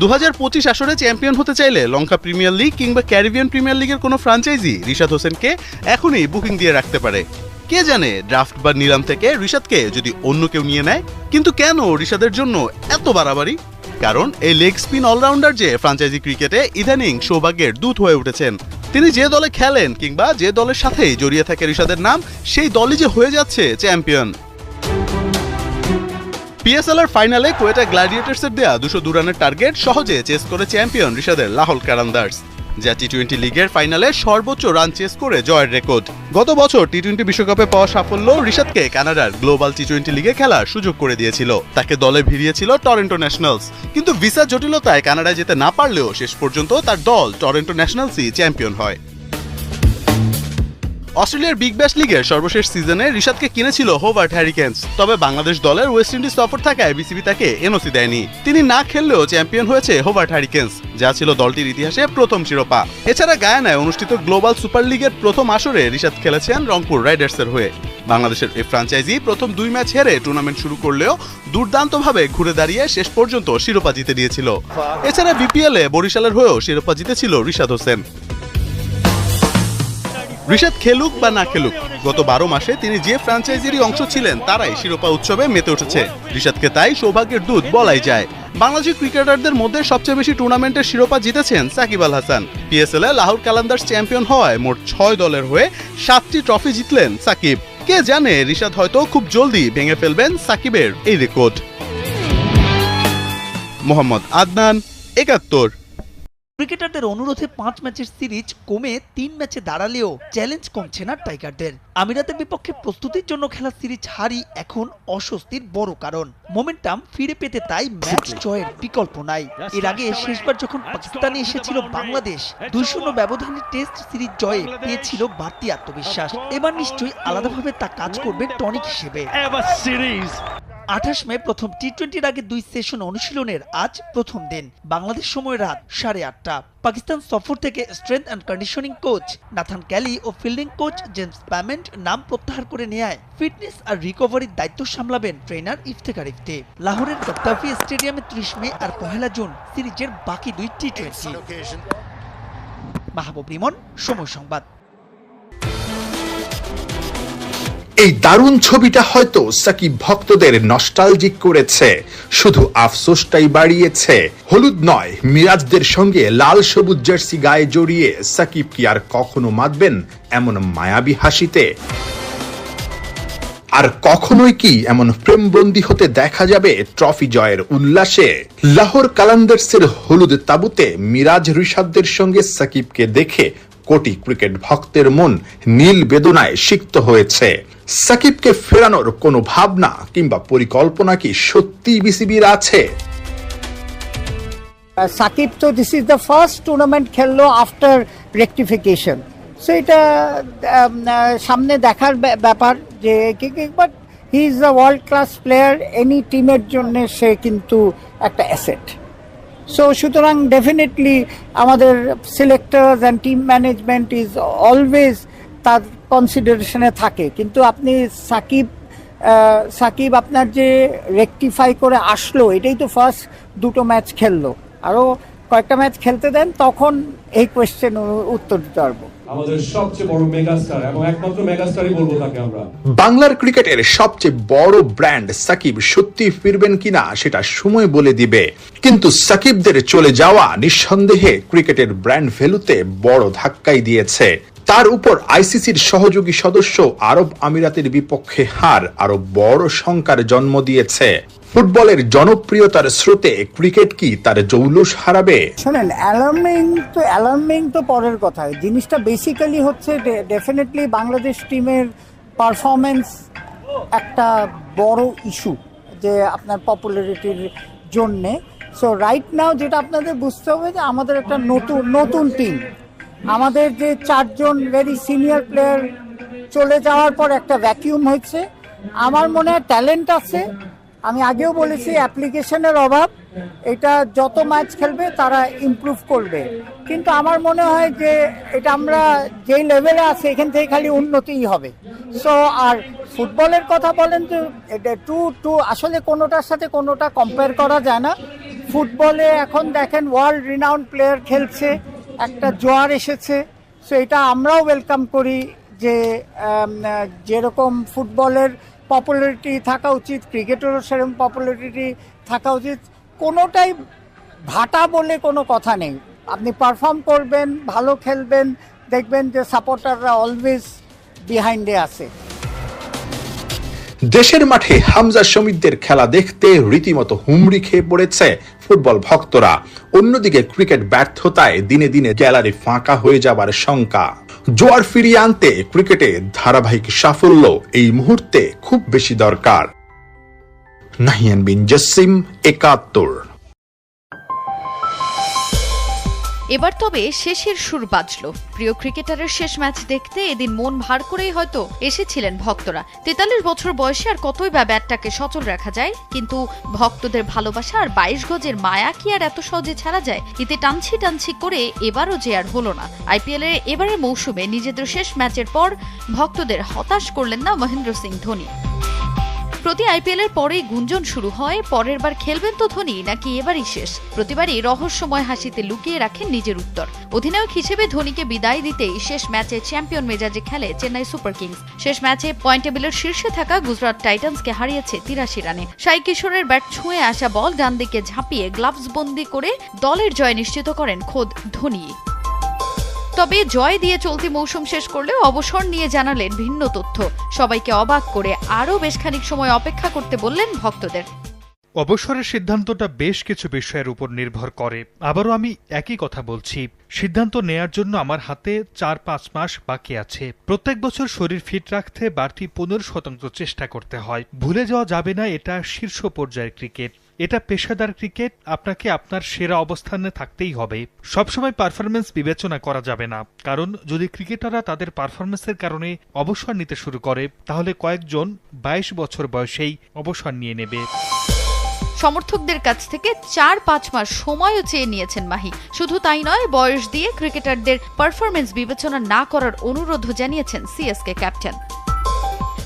দু হাজার পঁচিশ আসরে চ্যাম্পিয়ন হতে চাইলে লঙ্কা প্রিমিয়ার লিগ কিংবা ক্যারিবিয়ান প্রিমিয়ার লিগের কোনো ফ্রাঞ্চাইজি রিশাদ হোসেনকে এখনই বুকিং দিয়ে রাখতে পারে। কে জানে ড্রাফট বা নিলাম থেকে রিশাদকে যদি অন্য কেউ নিয়ে নেয়, কিন্তু কেন রিশাদের জন্য এত বাড়াবাড়ি? কারণ এই লেগ স্পিন অলরাউন্ডার যে ফ্রাঞ্চাইজি ক্রিকেটে ইদানিং সৌভাগ্যের দূত হয়ে উঠেছেন, তিনি যে দলে খেলেন কিংবা যে দলের সাথেই জড়িয়ে থাকে রিশাদের নাম, সেই দলই যে হয়ে যাচ্ছে চ্যাম্পিয়ন। পিএসএল এর ফাইনালে কোয়েটা গ্ল্যাডিয়েটার্সের দেয়া দুশো দু রানের টার্গেট সহজে চেস করে চ্যাম্পিয়ন রিশাদের লাহোল কারান্দার্স যা টি টোয়েন্টি লিগের ফাইনালে সর্বোচ্চ রান চেস করে জয়ের রেকর্ড গত বছর টি টোয়েন্টি বিশ্বকাপে পাওয়া সাফল্য রিশাদকে কানাডার গ্লোবাল টি টোয়েন্টি লিগে খেলার সুযোগ করে দিয়েছিল। তাকে দলে ভিড়িয়েছিল টরেন্টো ন্যাশনালস কিন্তু ভিসা জটিলতায় কানাডায় যেতে না পারলেও শেষ পর্যন্ত তার দল টরেন্টো ন্যাশনালসই চ্যাম্পিয়ন হয়। অস্ট্রেলিয়ার বিগ ব্যাশ লিগের সর্বশেষ সিজনে রিশাদকে কিনেছিল হোভার্ট হ্যারিকেন্স। তবে বাংলাদেশ দলের ওয়েস্ট ইন্ডিজ সফর থাকায় বিসিবি তাকে এনওসি দেয়নি। তিনি না খেললেও চ্যাম্পিয়ন হয়েছে হোভার্ট হ্যারিকেন্স, যা ছিল দলটির ইতিহাসে প্রথম শিরোপা। এছাড়া গায়ানায় অনুষ্ঠিত গ্লোবাল সুপার লিগের প্রথম আসরে রিশাদ খেলেছেন রংপুর রাইডার্সের হয়ে। বাংলাদেশের এই ফ্রাঞ্চাইজি প্রথম দুই ম্যাচ হেরে টুর্নামেন্ট শুরু করলেও দুর্দান্তভাবে ঘুরে দাঁড়িয়ে শেষ পর্যন্ত শিরোপা জিতে দিয়েছিল এছাড়া বিপিএলে বরিশালের হয়েও শিরোপা জিতেছিল রিশাদ হোসেন। ঋষাদ খেলুক বা না খেলুক, গত বারো মাসে তিনি যে ফ্র্যাঞ্চাইজিরই অংশ ছিলেন, তারাই শিরোপা উৎসবে মেতে উঠেছে। ঋষাদকে তাই সৌভাগ্যের দূত বলাই যায়। বাংলাদেশি ক্রিকেটারদের মধ্যে সবচেয়ে বেশি টুর্নামেন্টের শিরোপা জিতেছেন সাকিব আল হাসান। পিএসএল এ লাহোর কালান্দার্স চ্যাম্পিয়ন হওয়ায় মোট ছয় দলের হয়ে সাতটি ট্রফি জিতলেন সাকিব। কে জানে ঋষাদ হয়তো খুব জলদি ভেঙে ফেলবেন সাকিবের এই রেকর্ড মোহাম্মদ আদনান, একাত্তর। ক্রিকেটারদের অনুরোধে পাঁচ ম্যাচের সিরিজ কমে তিন ম্যাচে দাঁড়ালেও চ্যালেঞ্জ কমছে না টাইগারদের। আমিরাতের বিপক্ষে প্রস্তুতির জন্য খেলা সিরিজ হারি এখন অস্বস্তির বড় কারণ। মোমেন্টাম ফিরে পেতে তাই ম্যাচ জয়ের বিকল্প নাই। এর আগে শেষবার যখন পাকিস্তানে এসেছিল বাংলাদেশ দুই শূন্য ব্যবধানে টেস্ট সিরিজ জয়ে পেয়েছিল বাড়তি আত্মবিশ্বাস। এবার নিশ্চয়ই আলাদাভাবে তা কাজ করবে টনিক হিসেবে. আঠাশ মে প্রথম টি টোয়েন্টির আগে দুই সেশন অনুশীলনের আজ প্রথম দিন। বাংলাদেশ সময় রাত সাড়ে আটটা। পাকিস্তান সফর থেকে strength and conditioning coach Nathan Kelly O fielding coach James Pamment নাম প্রত্যাহার করে নেয় ফিটনেস আর রিকভারির দায়িত্ব সামলাবেন ট্রেনার ইফতেখার ইফতে। লাহোরের গদ্দাফি স্টেডিয়ামে ত্রিশ মে আর পহেলা জুন সিরিজের বাকি দুই টি টোয়েন্টি মাহবুব রিমন, সময় সংবাদ। এই দারুণ ছবিটা হয়তো সাকিব ভক্তদের নস্টালজিক করেছে। শুধু আফসোসটাই বাড়িয়েছে। হলুদ নয়, মিরাজদের সঙ্গে লাল সবুজ জার্সি গায়ে জড়িয়ে সাকিব কি আর কখনো মাতবেন এমন মায়াবী হাসিতে? আর কখনোই কি এমন প্রেমবন্দি হতে দেখা যাবে ট্রফি জয়ের উল্লাসে? লাহোর কালান্দার্সের হলুদ তাবুতে মিরাজ ঋষাদদের সঙ্গে সাকিবকে দেখে কোটি ক্রিকেট ভক্তের মন নীল বেদনায় সিক্ত হয়েছে। সাকিবকে ফেরানোর কোনো ভাবনা কিংবা পরিকল্পনা কি সত্যিই বিসিবির আছে? সাকিব তো this is the first tournament খেললো আফটার রেকটিফিকেশন সো এটা সামনে দেখার ব্যা- ব্যাপার যে but he is a world class player any টিমের জন্য সে কিন্তু একটা অ্যাসেট সো সুতরাং ডেফিনেটলি আমাদের selectors and team management is always তার কনসিডারেশনে থাকে। কিন্তু আপনি সাকিব সাকিব আপনার যে রেকটিফাই করে আসলো, এটাই তো ফার্স্ট দুটো ম্যাচ খেললো। আরও কয়েকটা ম্যাচ খেলতে দেন তখন এই কোয়েশ্চেন উত্তর দিতে পারব। আমাদের সবচেয়ে বড় মেগাস্টার এবং একমাত্র মেগাস্টারই বলব তাকে আমরা। বাংলার ক্রিকেটের সবচেয়ে বড় ব্র্যান্ড সাকিব সত্যি ফিরবেন কিনা সেটা সময় বলে দিবে। কিন্তু সাকিবদের চলে যাওয়া নিঃসন্দেহে ক্রিকেটের ব্র্যান্ড ভ্যালুতে বড় ধাক্কাই দিয়েছে। তার উপর আইসিসির সহযোগী সদস্য আরব আমিরাতের বিপক্ষে হার আরও বড় শঙ্কার জন্ম দিয়েছে। ফুটবলের জনপ্রিয়তার স্রোতে ক্রিকেট কি তার জৌলুস হারাবে? শোনেন অ্যালার্মিং তো অ্যালার্মিং তো পরের কথা জিনিসটা বেসিক্যালি হচ্ছে ডেফিনেটলি বাংলাদেশ টিমের পারফরমেন্স একটা বড় ইস্যু যে আপনার পপুলারিটির জন্যে। সো রাইট নাও যেটা আপনাদের বুঝতে হবে যে আমাদের একটা নতুন নতুন টিম আমাদের যে চারজন ভেরি সিনিয়র প্লেয়ার চলে যাওয়ার পর একটা ভ্যাকিউম হয়েছে। আমার মনে হয় ট্যালেন্ট আছে আমি আগেও বলেছি অ্যাপ্লিকেশনের অভাব, এটা যত ম্যাচ খেলবে তারা ইমপ্রুভ করবে। কিন্তু আমার মনে হয় যে, এটা আমরা যেই লেভেলে আছে, এখান থেকে খালি উন্নতিই হবে। সো আর ফুটবলের কথা বলেন তো, এটা টু টু আসলে কোনোটার সাথে কোনোটা কম্পেয়ার করা যায় না। ফুটবলে এখন দেখেন ওয়ার্ল্ড রিনাউন্ড প্লেয়ার খেলছে, একটা জোয়ার এসেছে। সো এটা আমরাও ওয়েলকাম করি যে যেরকম ফুটবলের পপুলারিটি থাকা উচিত ক্রিকেটেরও সেরকম পপুলারিটি থাকা উচিত। কোনোটাই ভাটা বলে কোনো কথা নেই। আপনি পারফর্ম করবেন, ভালো খেলবেন, দেখবেন যে সাপোর্টাররা অলওয়েজ বিহাইন্ডে আছে। দেশের মাঠে হামজা সমিতদের খেলা দেখতে রীতিমতো হুমড়ি খেয়ে পড়েছে ফুটবল ভক্তরা। অন্যদিকে ক্রিকেট ব্যর্থতায় দিনে দিনে গ্যালারি ফাঁকা হয়ে যাবার শঙ্কা। জোয়ার ফিরিয়ে আনতে ক্রিকেটে ধারাবাহিক সাফল্য এই মুহূর্তে খুব বেশি দরকার। নাহিয়ান বিন জসিম একাত্তর। এবার তবে শেষের সুর বাজলো। প্রিয় ক্রিকেটারের শেষ ম্যাচ দেখতে এদিন মন ভার করেই হয়তো এসেছিলেন ভক্তরা। তেতাল্লিশ বছর বয়সে আর কতই বা ব্যাটটাকে সচল রাখা যায়, কিন্তু ভক্তদের ভালোবাসা আর বাইশ গজের মায়া কি আর এত সহজে ছাড়া যায়? এতে টানছি টানছি করে এবারও যে আর হলো না। আইপিএল এর এবারের মৌসুমে নিজেদের শেষ ম্যাচের পর ভক্তদের হতাশ করলেন না মহেন্দ্র সিং ধোনি। প্রতি আইপিএল এর পরেই গুঞ্জন শুরু হয়, পরের বার খেলবেন তো ধোনি, নাকি এবারই শেষ? প্রতিবারই রহস্যময় হাসিতে লুকিয়ে রাখেন নিজের উত্তর। অধিনায়ক হিসেবে ধোনিকে বিদায় দিতেই শেষ ম্যাচে চ্যাম্পিয়ন মেজাজে খেলে চেন্নাই সুপার কিংস। শেষ ম্যাচে পয়েন্ট টেবিলের শীর্ষে থাকা গুজরাট টাইটান্সকে হারিয়েছে তিরাশি রানে। সাই কিশোরের ব্যাট ছুঁয়ে আসা বল ডান দিকে ঝাঁপিয়ে গ্লাভস বন্দি করে দলের জয় নিশ্চিত করেন খোদ ধোনি। তবে জয় দিয়ে চলতি মৌসুম শেষ করলেও অবসর নিয়ে জানালেন ভিন্ন তথ্য। সবাইকে অবাক করে আরও বেশ খানিক সময় অপেক্ষা করতে বললেন ভক্তদের। অবসরের সিদ্ধান্তটা বেশ কিছু বিষয়ের উপর নির্ভর করে। আবারও আমি একই কথা বলছি। সিদ্ধান্ত নেয়ার জন্য আমার হাতে চার পাঁচ মাস বাকি আছে। প্রত্যেক বছর শরীর ফিট রাখতে বাড়তি পনেরো শতাংশ চেষ্টা করতে হয়। ভুলে যাওয়া যাবে না, এটা শীর্ষ পর্যায়ের ক্রিকেট। এটা পেশাদার ক্রিকেট, আপনাকে আপনার সেরা অবস্থানে থাকতেই হবে। সবসময় পারফরমেন্স বিবেচনা করা যাবে না। কারণ, যদি ক্রিকেটাররা তাদের পারফরমেন্সের কারণে অবসর নিতে শুরু করে, তাহলে কয়েকজন বাইশ বছর বয়সেই অবসর নিয়ে নেবে। সমর্থকদের কাছ থেকে চার পাঁচ মাস সময়ও চেয়ে নিয়েছেন মাহি। শুধু তাই নয়, বয়স দিয়ে ক্রিকেটারদের পারফরমেন্স বিবেচনা না করার অনুরোধও জানিয়েছেন সিএসকে ক্যাপ্টেন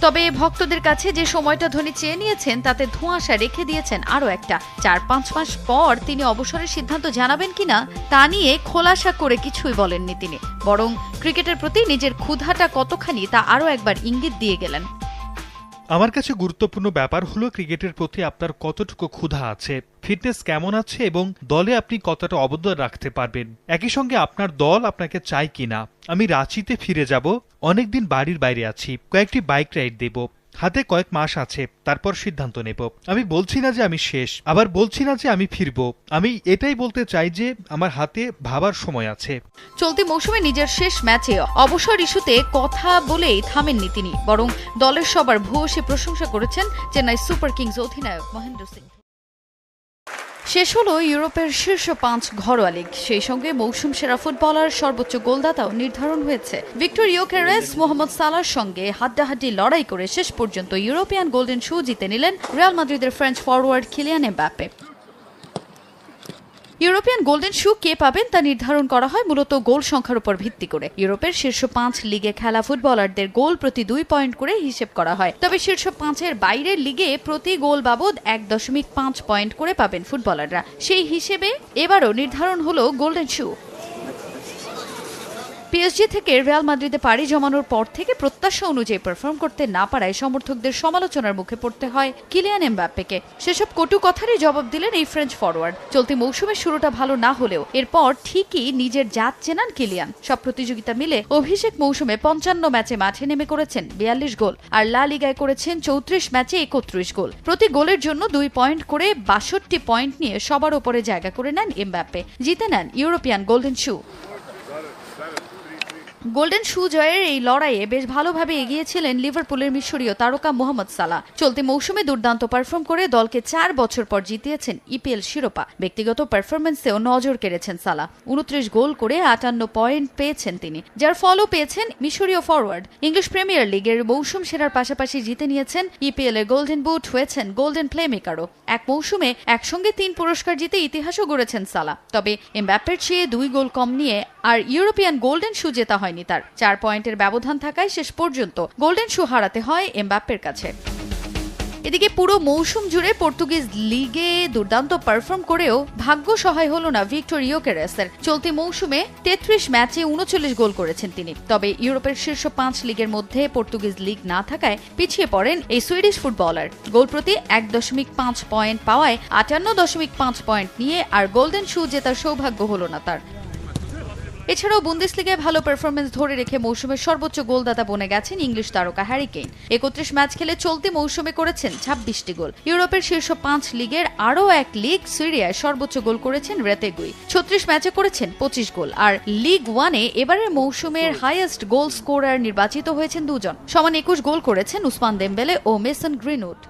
তবে ভক্তদের কাছে যে সময়টা ধোনি চেয়ে নিয়েছেন, তাতে ধোঁয়াশা রেখে দিয়েছেন আরও একটা। চার পাঁচ মাস পর তিনি অবসরের সিদ্ধান্ত জানাবেন কিনা, তা নিয়ে খোলাসা করে কিছুই বলেননি তিনি। বরং ক্রিকেটের প্রতি নিজের ক্ষুধাটা কতখানি, তা আরও একবার ইঙ্গিত দিয়ে গেলেন। আমার কাছে গুরুত্বপূর্ণ ব্যাপার হলো ক্রিকেটের প্রতি আপনার কতটুকু ক্ষুধা আছে, ফিটনেস কেমন আছে এবং দলে আপনি কতটা অবদান রাখতে পারবেন। একই সঙ্গে আপনার দল আপনাকে চাই কিনা, আমি রাঁচিতে ফিরে যাব, অনেকদিন বাড়ির বাইরে আছি, কয়েকটি বাইক রাইড দেব। হাতে কয়েক মাস আছে, তারপর সিদ্ধান্ত নেব। আমি বলছি না যে আমি শেষ, আবার বলছি না যে আমি ফিরব। আমি এটাই বলতে চাই যে আমার হাতে ভাবার সময় আছে। চলতি মৌসুমে নিজের শেষ ম্যাচে অবসর ইস্যুতে কথা বলেই থামেননি তিনি, বরং দলের সবার ভূয়সী প্রশংসা করেছেন চেন্নাই সুপার কিংস অধিনায়ক মহেন্দ্র সিং শেষ হলো ইউরোপের শীর্ষ পাঁচ ঘরোয়া লীগ। সেই সঙ্গে মৌসুম সেরা ফুটবলার, সর্বোচ্চ গোলদাতাও নির্ধারণ হয়েছে। ভিক্টর ইয়োকেরেস, মোহাম্মদ সালার সঙ্গে হাড্ডাহাড্ডি লড়াই করে শেষ পর্যন্ত ইউরোপিয়ান গোল্ডেন শু জিতে নিলেন রিয়াল মাদ্রিদের French forward Kylian Mbappe. European golden shoe কে পাবেন তা নির্ধারণ করা হয় মূলত গোল সংখ্যার উপর ভিত্তি করে। ইউরোপের শীর্ষ পাঁচ লিগে খেলা ফুটবলারদের গোল প্রতি দুই পয়েন্ট করে হিসেব করা হয়। তবে শীর্ষ পাঁচের বাইরের লিগে প্রতি গোল বাবদ এক দশমিক পাঁচ পয়েন্ট করে পাবেন ফুটবলাররা। সেই হিসেবে এবারও নির্ধারণ হলো গোল্ডেন শু। পিএসজি থেকে রিয়াল মাদ্রিদে পাড়ি জমানোর পর থেকে প্রত্যাশা অনুযায়ী পারফর্ম করতে না পারায় সমর্থকদের সমালোচনার মুখে পড়তে হয় কিলিয়ান এমবাপ্পেকে। সেসব কটু কথারই জবাব দিলেন এই ফ্রেঞ্চ ফরওয়ার্ড চলতি মৌসুমের শুরুটা ভালো না হলেও এরপর ঠিকই নিজের জাত চেনান কিলিয়ান। সব প্রতিযোগিতা মিলে অভিষেক মৌসুমে পঞ্চান্ন ম্যাচে মাঠে নেমে করেছেন বিয়াল্লিশ গোল, আর লা লিগায় করেছেন চৌত্রিশ ম্যাচে একত্রিশ গোল। প্রতি গোলের জন্য দুই পয়েন্ট করে বাষট্টি পয়েন্ট নিয়ে সবার ওপরে জায়গা করে নেন এমবাপ্পে। জিতে নেন European golden shoe. Golden shoe জয়ের এই লড়াইয়ে বেশ ভালোভাবে এগিয়েছিলেন লিভারপুলের মিশরীয় তারকা মোহাম্মদ সালা চলতি মৌসুমে দুর্দান্ত পারফর্ম করে দলকে চার বছর পর জিতিয়েছেন ইপিএল শিরোপা। ব্যক্তিগত পারফরমেন্সেও নজর কেড়েছেন সালা উনত্রিশ গোল করে আটান্ন পয়েন্ট পেয়েছেন তিনি, যার ফলও পেয়েছেন মিশরীয় ফরওয়ার্ড ইংলিশ প্রিমিয়ার লিগের মৌসুম সেরার পাশাপাশি জিতে নিয়েছেন ইপিএল এর গোল্ডেন বুট হয়েছেন গোল্ডেন প্লেমেকারও এক মৌসুমে একসঙ্গে তিন পুরস্কার জিতে ইতিহাসও গড়েছেন সালা তবে এমব্যাপের চেয়ে দুই গোল কম নিয়ে আর ইউরোপিয়ান গোল্ডেন শু জেতা হয়নি তার। চার পয়েন্টের ব্যবধান থাকায় শেষ পর্যন্ত গোল্ডেন শু হারাতে হয় এমবাপ্পের কাছে। এদিকে পুরো মৌসুম জুড়ে পর্তুগিজ লিগে দুর্দান্ত পারফর্ম করেও ভাগ্য সহায় হলো না ভিক্টর ইয়োকেরেসের। চলতি মৌসুমে তেত্রিশ ম্যাচে উনচল্লিশ গোল করেছেন তিনি। তবে ইউরোপের শীর্ষ পাঁচ লিগের মধ্যে পর্তুগিজ লিগ না থাকায় পিছিয়ে পড়েন এই সুইডিশ ফুটবলার। গোল প্রতি এক দশমিক পাঁচ পয়েন্ট পাওয়ায় আটান্ন দশমিক পাঁচ পয়েন্ট নিয়ে আর গোল্ডেন শু জেতার সৌভাগ্য হলো না তার। এছাড়াও বুন্দেসলিগায় ভালো পারফরমেন্স ধরে রেখে মৌসুমের সর্বোচ্চ গোলদাতা বনে গেছেন ইংলিশ তারকা হ্যারি কেইন। একত্রিশ ম্যাচ খেলে চলতি মৌসুমে করেছেন ছাব্বিশটি গোল। ইউরোপের শীর্ষ পাঁচ লিগের আরও এক লিগ সিরিয়ায় সর্বোচ্চ গোল করেছেন রেতেগুই। ছত্রিশ ম্যাচে করেছেন পঁচিশ গোল। আর লিগ ওয়ানে এবারের মৌসুমের হাইয়েস্ট গোল স্কোরার নির্বাচিত হয়েছেন দুজন। সমান একুশ গোল করেছেন উসমান দেম্বেলে ও মেসন গ্রিনউড।